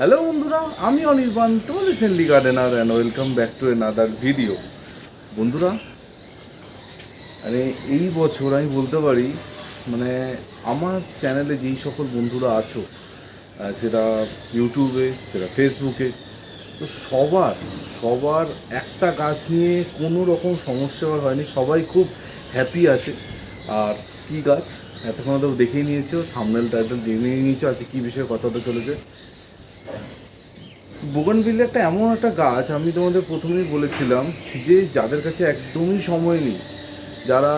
Hello বন্ধুরা, আমি অনির্বাণ, তোমাদের friendly gardener and welcome back to another video বন্ধুরা মানে এই বছর আমি বলতে পারি মানে আমার চ্যানেলে যেই সকল বন্ধুরা আছো সেটা ইউটিউবে সেটা ফেসবুকে তো সবার সবার একটা গাছ নিয়ে কোনো রকম সমস্যা হয়নি, সবাই খুব হ্যাপি আছে। আর কি গাছ? এতক্ষণ তো দেখেই নিয়েছো থামনেল টাইটেল জেনে নিয়েছো আছে কী বিষয়ে কথা হতে চলেছে। বোগনভিল একটা এমন একটা গাছ, আমি তোমাদের প্রথমেই বলেছিলাম যে যাদের কাছে একদমই সময় নেই, যারা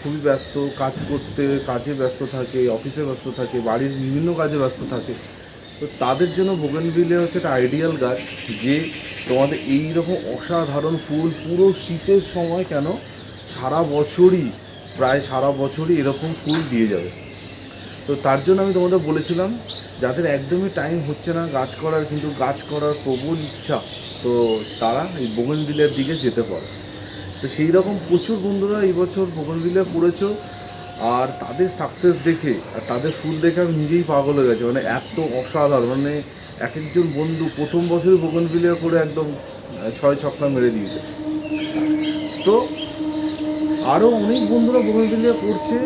খুবই ব্যস্ত, কাজ করতে, কাজে ব্যস্ত থাকে, অফিসে ব্যস্ত থাকে, বাড়ির বিভিন্ন কাজে ব্যস্ত থাকে, তো তাদের জন্য বোগনভিলে হচ্ছে একটা আইডিয়াল গাছ যে তোমাদের এই রকম অসাধারণ ফুল পুরো শীতের সময় কেন সারা বছরই, প্রায় সারা বছরই এরকম ফুল দিয়ে যাবে। তো তার জন্য আমি তোমাদের বলেছিলাম, যাদের একদমই টাইম হচ্ছে না গাছ করার, কিন্তু গাছ করার প্রবল ইচ্ছা, তো তারা এই বোগনবিলের দিকে যেতে পারে। তো সেই রকম প্রচুর বন্ধুরা এই বছর বোগনবিলে করেছ আর তাদের সাকসেস দেখে, আর তাদের ফুল দেখে আমি নিজেই পাগল হয়ে গেছে। মানে এত অসাধারণ মানে এক একজন বন্ধু প্রথম বছরই বোগনবিলে করে একদম ছয় ছক্কা মেরে দিয়েছে। তো আরও অনেক বন্ধুরা বোগনভিলিয়া করছে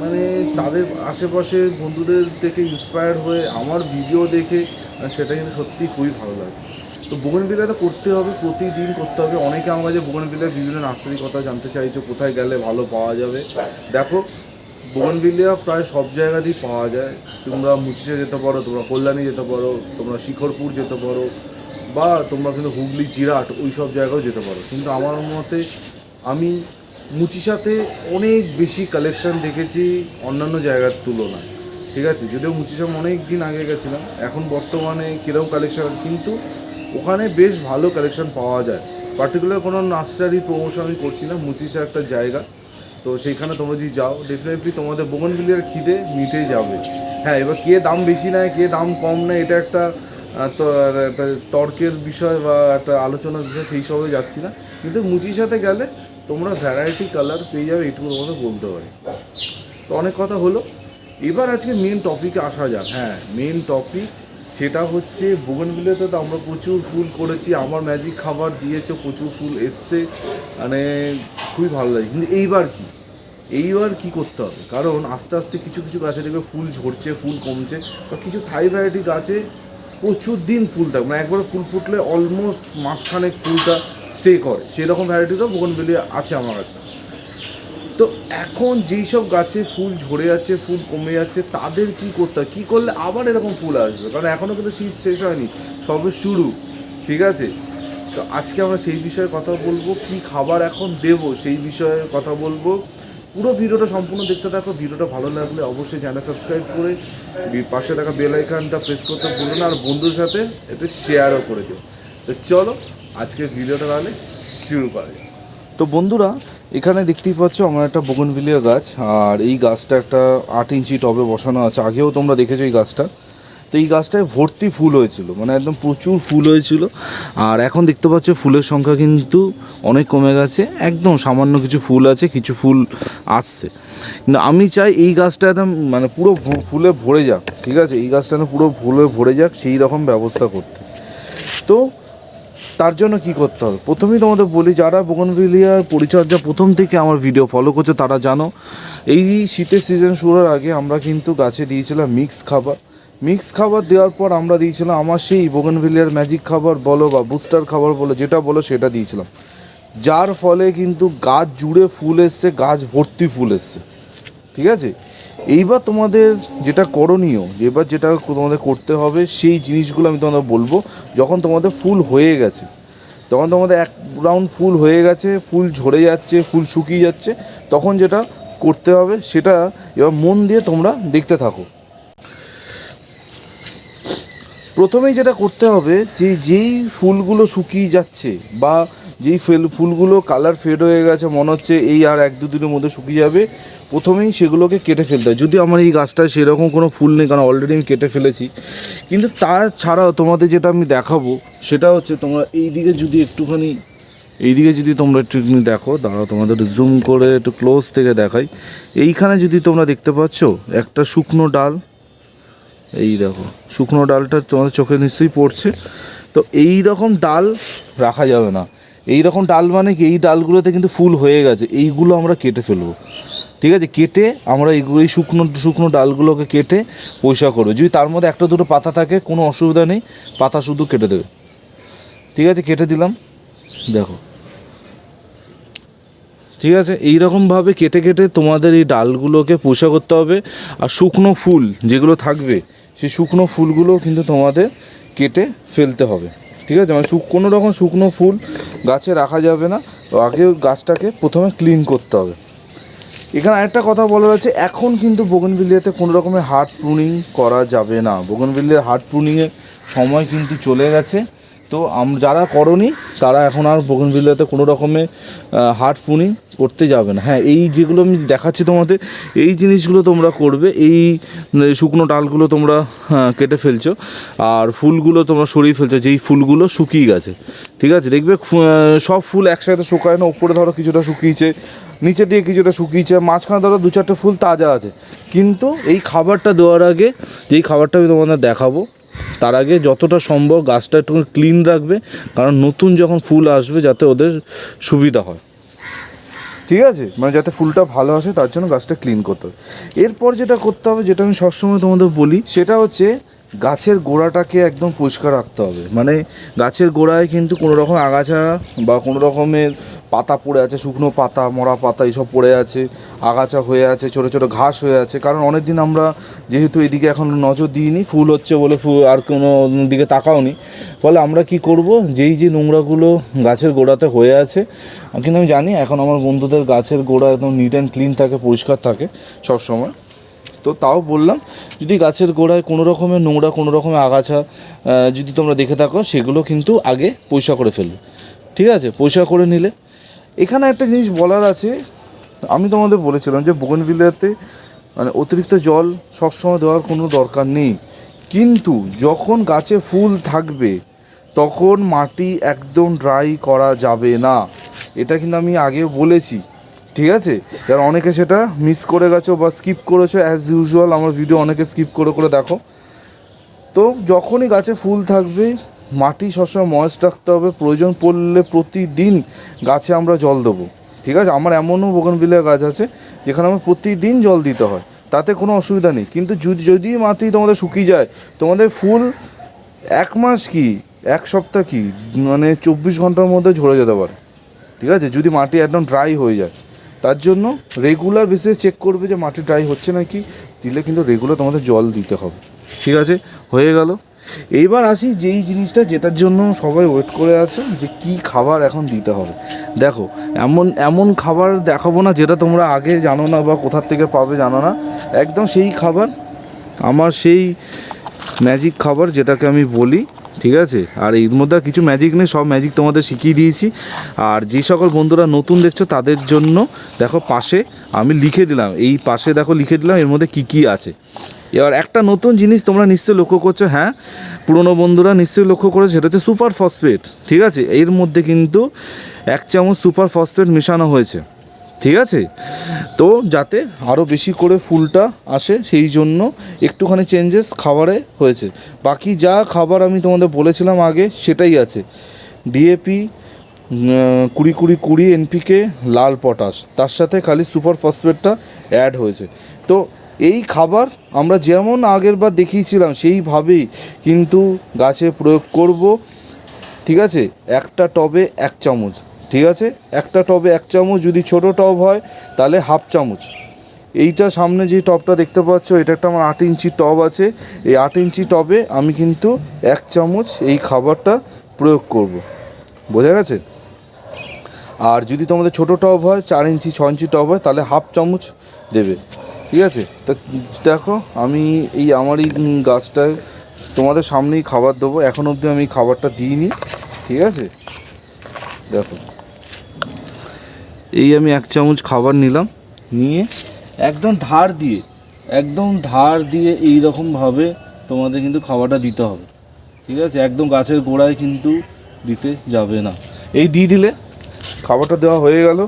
মানে তাদের আশেপাশের বন্ধুদের থেকে ইন্সপায়ার্ড হয়ে আমার ভিডিও দেখে সেটা কিন্তু সত্যি খুবই ভালো লাগছে। তো বোগনভিলিয়াটা করতে হবে, প্রতিদিন করতে হবে। অনেকে আমার কাছে বোগনভিলিয়ার বিভিন্ন নার্সারির কথা জানতে চাইছো, কোথায় গেলে ভালো পাওয়া যাবে। দেখো বোগনভিলিয়া প্রায় সব জায়গাতেই পাওয়া যায়। তোমরা মুচিসে যেতে পারো, তোমরা কল্যাণী যেতে পারো, তোমরা শিখরপুর যেতে পারো, বা তোমরা কিন্তু হুগলি জিরাট ওই সব জায়গাও যেতে পারো। কিন্তু আমার মতে, আমি মুচিসাতে অনেক বেশি কালেকশন দেখেছি অন্যান্য জায়গার তুলনায়। ঠিক আছে? যদিও মুচিসাম অনেক দিন আগে গেছিলাম, এখন বর্তমানে কীরকম কালেকশন কিন্তু ওখানে বেশ ভালো কালেকশন পাওয়া যায়। পার্টিকুলার কোনো নার্সারি প্রমোশন আমি করছি না মুচিসা একটা জায়গা। তো সেইখানে তোমরা যদি যাও ডেফিনেটলি তোমাদের বোগনভিলিয়ার খিদে মিটে যাবে। হ্যাঁ এবার কে দাম বেশি নেয়, কে দাম কম নেয়, এটা একটা তর্কের বিষয় বা একটা আলোচনার বিষয়, সেই সবে যাচ্ছি না। কিন্তু মুচির সাথে গেলে তোমরা ভ্যারাইটি কালার পেয়ে যাবে এইটুকু তোমাদের বলতে পারি। তো অনেক কথা হলো। এবার আজকে মেন টপিকে আসা যাক। হ্যাঁ মেন টপিক সেটা হচ্ছে বোগনভিলিয়াতে তো আমরা প্রচুর ফুল করেছি, আমার ম্যাজিক খাবার দিয়েছে, প্রচুর ফুল এসছে মানে খুবই ভালো লাগে। কিন্তু এইবার কি? এইবার কি করতে হবে? কারণ আস্তে আস্তে কিছু কিছু গাছে দেখবে ফুল ঝরছে, ফুল কমছে, বা কিছু থাই ভ্যারাইটি গাছে প্রচুর দিন ফুল থাকে। মানে একবার ফুল ফুটলে অলমোস্ট মাসখানেক ফুলটা স্টে করে সেরকম ভ্যারাইটিরও বোগনভিলিয়া আছে আমার কাছে। তো এখন যেই সব গাছে ফুল ঝরে যাচ্ছে, ফুল কমে যাচ্ছে, তাদের কি করতে হয়? কী করলে আবার এরকম ফুল আসবে? কারণ এখনও কিন্তু শীত শেষ হয়নি, সবে শুরু, ঠিক আছে? তো আজকে আমরা সেই বিষয়ে কথা বলব, কি খাবার এখন দেব সেই বিষয়ে কথা বলব। পুরো ভিডিওটা সম্পূর্ণ দেখতে থাকো, ভিডিওটা ভালো লাগলে অবশ্যই চ্যানেল সাবস্ক্রাইব করে পাশে থাকা বেল আইকনটা প্রেস করতে ভুলো না, আর বন্ধুর সাথে এটা শেয়ারও করে দিও। তো চলো আজকে ভিডিওটা তাহলে শুরু করা যাক। তো বন্ধুরা, এখানে দেখতেই পাচ্ছ আমার একটা বগনভিলিয়া গাছ, আর এই গাছটা একটা আট ইঞ্চি টবে বসানো আছে। আগেও তোমরা দেখেছ এই গাছটা। তো এই গাছটায় ভর্তি ফুল হয়েছিল মানে একদম প্রচুর ফুল হয়েছিল। আর এখন দেখতে পাচ্ছ ফুলের সংখ্যা কিন্তু অনেক কমে গেছে। একদম সামান্য কিছু ফুল আছে, কিছু ফুল আসছে। কিন্তু আমি চাই এই গাছটা একদম মানে পুরো ফুলে ভরে যাক, ঠিক আছে? এই গাছটা পুরো ফুলে ভরে যাক, সেই রকম ব্যবস্থা করতে। তো তার জন্য কি করতে হবে? প্রথমেই তোমাদের বলি, যারা বোগনভিলিয়ার পরিচর্যা প্রথম থেকে আমার ভিডিও ফলো করছে, তারা জানো, এই শীতের সিজন শুরুর আগে আমরা কিন্তু গাছে দিয়েছিলাম মিক্স খাবার। মিক্স খাবার দেওয়ার পর আমরা দিয়েছিলাম আমার সেই বোগনভিলিয়ার ম্যাজিক খাবার বলো বা বুস্টার খাবার বলো, যেটা বলো সেটা দিয়েছিলাম। যার ফলে কিন্তু গাছ জুড়ে ফুল এসছে, গাছ ভর্তি ফুল এসছে। ঠিক আছে? এইবার তোমাদের যেটা করণীয় যে এবার যেটা তোমাদের করতে হবে, সেই জিনিসগুলো আমি তোমাদের বলব। যখন তোমাদের ফুল হয়ে গেছে, তখন তোমাদের এক রাউন্ড ফুল হয়ে গেছে, ফুল ঝরে যাচ্ছে, ফুল শুকিয়ে যাচ্ছে, তখন যেটা করতে হবে সেটা এবার মন দিয়ে তোমরা দেখতে থাকো। প্রথমেই যেটা করতে হবে যে, যেই ফুলগুলো শুকিয়ে যাচ্ছে বা যেই ফেল, ফুলগুলো কালার ফেড হয়ে গেছে, মনে হচ্ছে এই আর এক দু দিনের মধ্যে শুকিয়ে যাবে। প্রথমেই সেগুলোকে কেটে ফেলতে হয়। যদি আমার এই গাছটায় সেরকম কোনো ফুল নেই, কারণ অলরেডি আমি কেটে ফেলেছি। কিন্তু তাছাড়াও তোমাদের যেটা আমি দেখাবো, সেটা হচ্ছে তোমরা এই দিকে যদি একটুখানি, এইদিকে যদি তোমরা একটুখানি দেখো, দাঁড়াও তোমাদের জুম করে একটু ক্লোজ থেকে দেখাই। এইখানে যদি তোমরা দেখতে পাচ্ছ, একটা শুকনো ডাল। এই দেখো, শুকনো ডালটা তোমাদের চোখে নিশ্চয়ই পড়ছে। তো এই রকম ডাল রাখা যাবে না। এই রকম ডাল মানে কি? এই ডালগুলোতে কিন্তু ফুল হয়ে গেছে। এইগুলো আমরা কেটে ফেলব। ঠিক আছে? কেটে আমরা এইগুলো এই শুকনো শুকনো ডালগুলোকে কেটে পয়সা করব। যদি তার মধ্যে একটা দুটো পাতা থাকে, কোনো অসুবিধা নেই। পাতা শুধু কেটে দেবে। ঠিক আছে? কেটে দিলাম। দেখো। ঠিক আছে? এই রকমভাবে কেটে কেটে তোমাদের এই ডালগুলোকে পোষা করতে হবে। আর শুকনো ফুল যেগুলো থাকবে, সেই শুকনো ফুলগুলো কিন্তু তোমাদের কেটে ফেলতে হবে। ঠিক আছে? মানে শুক কোনো রকম শুকনো ফুল গাছে রাখা যাবে না। তো আগে গাছটাকে প্রথমে ক্লিন করতে হবে। এখানে আরেকটা কথা বলার আছে, এখন কিন্তু বোগনভিলিয়াতে কোনো রকমের হার্ড প্রুনিং করা যাবে না। বোগনভিলিয়ার হার্ড প্রুনিংয়ের সময় কিন্তু চলে গেছে। তো যারা করনি তারা এখন আর বোগনভিলিয়াতে কোনো রকমের হার্ট প্রুনিং করতে যাবে না। হ্যাঁ এই যেগুলো আমি দেখাচ্ছি তোমাদের এই জিনিসগুলো তোমরা করবে এই শুকনো ডালগুলো তোমরা হ্যাঁ, কেটে ফেলছো আর ফুলগুলো তোমরা সরিয়ে ফেলছো যেই ফুলগুলো শুকিয়ে গেছে। ঠিক আছে? দেখবে সব ফুল একসাথে শুকায় না উপরে ধরো কিছুটা শুকিয়েছে নিচে দিয়ে কিছুটা শুকিয়েছে মাঝখানে ধরো দু চারটে ফুল তাজা আছে। কিন্তু এই খাবারটা দেওয়ার আগে যেই খাবারটা আমি তোমাদের দেখাবো তার আগে যতটা সম্ভব গাছটা একটু ক্লিন রাখবে, কারণ নতুন যখন ফুল আসবে যাতে ওদের সুবিধা হয়। ঠিক আছে? মানে যাতে ফুলটা ভালো আসে, তার জন্য গাছটা ক্লিন করতে হবে। এরপর যেটা করতে হবে, যেটা আমি সবসময় তোমাদের বলি, সেটা হচ্ছে গাছের গোড়াটাকে একদম পরিষ্কার রাখতে হবে। মানে গাছের গোড়ায় কিন্তু কোনো রকম আগাছা বা কোনো রকমের পাতা পড়ে আছে, শুকনো পাতা, মরা পাতা এইসব পড়ে আছে, আগাছা হয়ে আছে, ছোটো ছোটো ঘাস হয়ে আছে। কারণ অনেক দিন আমরা যেহেতু এদিকে এখন নজর দিইনি, ফুল হচ্ছে বলে ফুল আর কোনো দিকে তাকাওনি। ফলে আমরা কি করব? যেই যে নোংরাগুলো গাছের গোড়াতে হয়ে আছে, কিন্তু আমি জানি এখন আমার বন্ধুদের গাছের গোড়া একদম নিট অ্যান্ড ক্লিন থাকে, পরিষ্কার থাকে সব সময় তো তাও বললাম, যদি গাছের গোড়ায় কোনো রকমের নোংরা, কোনো রকমের আগাছা যদি তোমরা দেখে থাকো, সেগুলো কিন্তু আগে পরিষ্কার করে ফেলবে। ঠিক আছে? পরিষ্কার করে নিলে। এখানে একটা জিনিস বলার আছে, আমি তোমাদের বলেছিলাম যে বোগনভিলিয়াতে মানে অতিরিক্ত জল সবসময় দেওয়ার কোনো দরকার নেই। কিন্তু যখন গাছে ফুল থাকবে, তখন মাটি একদম ড্রাই করা যাবে না। এটা কিন্তু আমি আগে বলেছি। ঠিক আছে? কারণ অনেকে সেটা মিস করে গেছো বা স্কিপ করেছ অ্যাজ ইউজুয়াল আমার ভিডিও অনেকে স্কিপ করে করে দেখো। তো যখনই গাছে ফুল থাকবে, মাটি সবসময় ময়েস্ট রাখতে হবে। প্রয়োজন পড়লে প্রতিদিন গাছে আমরা জল দেবো। ঠিক আছে? আমার এমনও বোগনভিলিয়া গাছ আছে, যেখানে আমার প্রতিদিন জল দিতে হয়। তাতে কোনো অসুবিধা নেই। কিন্তু যদি মাটি তোমাদের শুকিয়ে যায়, তোমাদের ফুল এক মাস কি, এক সপ্তাহ কি মানে চব্বিশ ঘণ্টার মধ্যে ঝরে যেতে পারে। ঠিক আছে? যদি মাটি একদম ড্রাই হয়ে যায়। তার জন্য রেগুলার বেসিসে চেক করবে যে মাটি ড্রাই হচ্ছে নাকি, দিলে কিন্তু রেগুলার তোমাদের জল দিতে হবে। ঠিক আছে? হয়ে গেল। এইবার আসি যেই জিনিসটা যেটার জন্য সবাই ওয়েট করে আছে, যে কি খাবার এখন দিতে হবে। দেখো, এমন এমন খাবার দেখাবো না যেটা তোমরা আগে জানো না বা কোথার থেকে পাবে জানো না। একদম সেই খাবার, আমার সেই ম্যাজিক খাবার যেটাকে আমি বলি ঠিক আছে? আর এর মধ্যে আর কিছু ম্যাজিক নেই, সব ম্যাজিক তোমাদের শিখিয়ে দিয়েছি। আর যে সকল বন্ধুরা নতুন দেখছ, তাদের জন্য দেখো পাশে আমি লিখে দিলাম। এই পাশে দেখো লিখে দিলাম, এর মধ্যে কি কি আছে। এবার একটা নতুন জিনিস তোমরা নিশ্চয়ই লক্ষ্য করছ হ্যাঁ? পুরনো বন্ধুরা নিশ্চয়ই লক্ষ্য করেছ, সেটা হচ্ছে সুপার ফসফেট ঠিক আছে? এর মধ্যে কিন্তু এক চামচ সুপার ফসফেট মেশানো হয়েছে। ঠিক আছে? তো যাতে আরও বেশি করে ফুলটা আসে, সেই জন্য একটুখানি চেঞ্জেস খাবারে হয়েছে। বাকি যা খাবার আমি তোমাদের বলেছিলাম আগে, সেটাই আছে। ডিএপি কুড়ি কুড়ি কুড়ি এনপিকে লাল পটাশ। তার সাথে খালি সুপার ফসফেটটা অ্যাড হয়েছে। তো এই খাবার আমরা যেমন আগের বার দেখিয়েছিলাম, সেইভাবেই কিন্তু গাছে প্রয়োগ করব। ঠিক আছে? একটা টবে এক চামচ। ঠিক আছে? একটা টবে এক চামচ, যদি ছোট টব হয়, তাহলে হাফ চামচ। এইটা সামনে যে টবটা দেখতে পাচ্ছ, এটা একটা আমার আট ইঞ্চি টব আছে। এই আট ইঞ্চি টবে আমি কিন্তু এক চামচ এই খাবারটা প্রয়োগ করব। বোঝা গেছে? আর যদি তোমাদের ছোটো টব হয়, চার ইঞ্চি, ছ ইঞ্চি টব হয়, তাহলে হাফ চামচ দেবে। ঠিক আছে? তা দেখো, আমি এই আমার এই গাছটায় তোমাদের সামনেই খাবার দেবো। এখন অবধি আমি খাবারটা দিইনি। ঠিক আছে? দেখো। এই আমি এক চামচ খাবার নিলাম, নিয়ে একদম ধার দিয়ে, একদম ধার দিয়ে এই রকমভাবে তোমাদের কিন্তু খাবারটা দিতে হবে। ঠিক আছে? একদম গাছের গোড়ায় কিন্তু দিতে যাবে না। এই দিয়ে দিলে খাবারটা দেওয়া হয়ে গেল।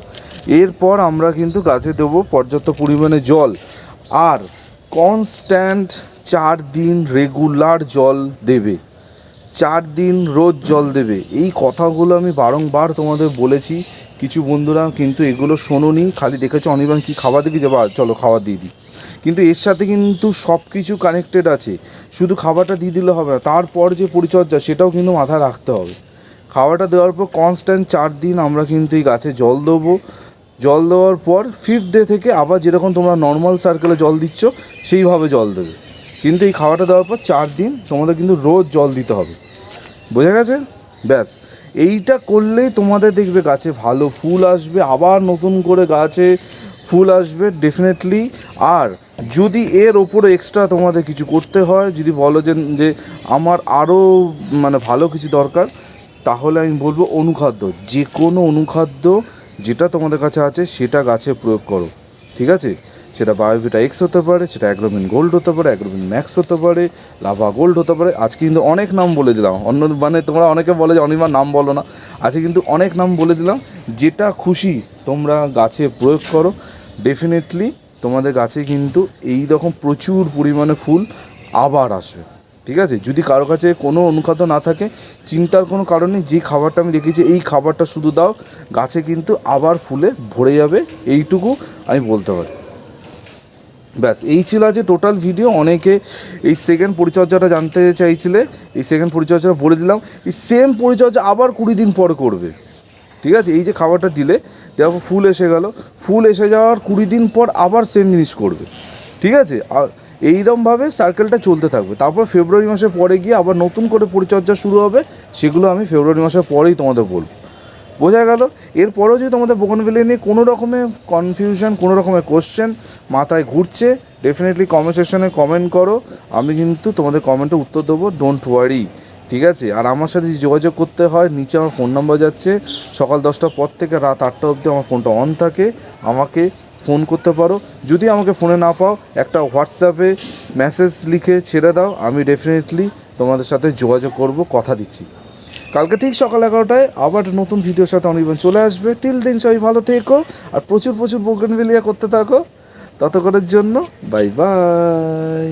এরপর আমরা কিন্তু গাছে দেবো পর্যাপ্ত পরিমাণে জল আর কনস্ট্যান্ট চার দিন রেগুলার জল দেবে। চার দিন রোজ জল দেবে। এই কথাগুলো আমি বারংবার তোমাদের বলেছি। কিছু বন্ধুরা কিন্তু এগুলো শোনোনি, খালি দেখেছ অনির্বাণ কী খাবার দিকে যাবা, চলো খাবার দিয়ে দিই। কিন্তু এর সাথে কিন্তু সব কিছু কানেক্টেড আছে। শুধু খাবারটা দিয়ে দিলে হবে না, তারপর যে পরিচর্যা, সেটাও কিন্তু মাথায় রাখতে হবে। খাবারটা দেওয়ার পর কনস্ট্যান্ট চার দিন আমরা কিন্তু এই গাছে জল দেবো। জল দেওয়ার পর ফিফথ ডে থেকে আবার যেরকম তোমরা নর্মাল সার্কেলে জল দিচ্ছ, সেইভাবে জল দেবে। কিন্তু এই খাবারটা দেওয়ার পর চার দিন তোমাদের কিন্তু রোজ জল দিতে হবে। বোঝা গেছে? ব্যাস। এইটা করলেই তোমাদের দেখবে গাছে ভালো ফুল আসবে, আবার নতুন করে গাছে ফুল আসবে ডেফিনেটলি আর যদি এর ওপরে এক্সট্রা তোমাদের কিছু করতে হয়, যদি বলো যে যে আমার আরও মানে ভালো কিছু দরকার, তাহলে আমি বলব অনুখাদ্য। যে কোনো অনুখাদ্য যেটা তোমাদের কাছে আছে, সেটা গাছে প্রয়োগ করো। ঠিক আছে? সেটা বায়োভিটা এক্স হতে পারে, সেটা অ্যাগ্রোমিন গোল্ড হতে পারে অ্যাগ্রোমিন ম্যাক্স হতে পারে, লাভা গোল্ড হতে পারে। আজকে কিন্তু অনেক নাম বলে দিলাম। অন্য মানে তোমরা অনেকে বলে যে অনির্বাণ নাম বলো না। আজকে কিন্তু অনেক নাম বলে দিলাম। যেটা খুশি তোমরা গাছে প্রয়োগ করো। ডেফিনেটলি তোমাদের গাছে কিন্তু এই রকম প্রচুর পরিমাণে ফুল আবার আসবে। ঠিক আছে? যদি কারও কাছে কোনো অনুখাদ্য না থাকে, চিন্তার কোনো কারণ যে খাবারটা আমি দেখেছি এই খাবারটা শুধু দাও। গাছে কিন্তু আবার ফুলে ভরে যাবে। এইটুকু আমি বলতে পারি। ব্যাস, এই ছিল আজ টোটাল ভিডিও অনেকে এই সেকেন্ড পরিচর্যাটা জানতে চাইছিলে, এই সেকেন্ড পরিচর্যাটা বলে দিলাম। এই সেম পরিচর্যা আবার কুড়ি দিন পর করবে। ঠিক আছে? এই যে খাবারটা দিলে, দেখো ফুল এসে গেল। ফুল এসে যাওয়ার কুড়ি দিন পর আবার সেম জিনিস করবে। ঠিক আছে? আর এইরকমভাবে সার্কেলটা চলতে থাকবে। তারপর ফেব্রুয়ারি মাসের পরে গিয়ে আবার নতুন করে পরিচর্যা শুরু হবে। সেগুলো আমি ফেব্রুয়ারি মাসের পরেই তোমাদের বলব। বোঝা গেল। এরপরেও যদি তোমাদের বোগনভেলে নিয়ে কোনো রকমের কনফিউশন কোনো রকমের কোশ্চেন মাথায় ঘুরছে ডেফিনেটলি কমেন্ট সেকশনে কমেন্ট করো। আমি কিন্তু তোমাদের কমেন্টে উত্তর দেবো ডোন্ট ওয়ারি ঠিক আছে? আর আমার সাথে যোগাযোগ করতে হয়, নিচে আমার ফোন নাম্বার যাচ্ছে। সকাল দশটার পর থেকে রাত আটটা অবধি আমার ফোনটা অন থাকে। আমাকে ফোন করতে পারো। যদি আমাকে ফোনে না পাও, একটা হোয়াটসঅ্যাপে মেসেজ লিখে ছেড়ে দাও। আমি ডেফিনেটলি তোমাদের সাথে যোগাযোগ করব, কথা দিচ্ছি। কালকে ঠিক সকাল এগারোটায় আবার নতুন ভিডিওর সাথে অনির্বাণ চলে আসবে। টিল দিন সবাই ভালো থেকো আর প্রচুর প্রচুর বোগেনভেলিয়া করতে থাকো। ততক্ষণের জন্য বাই বাই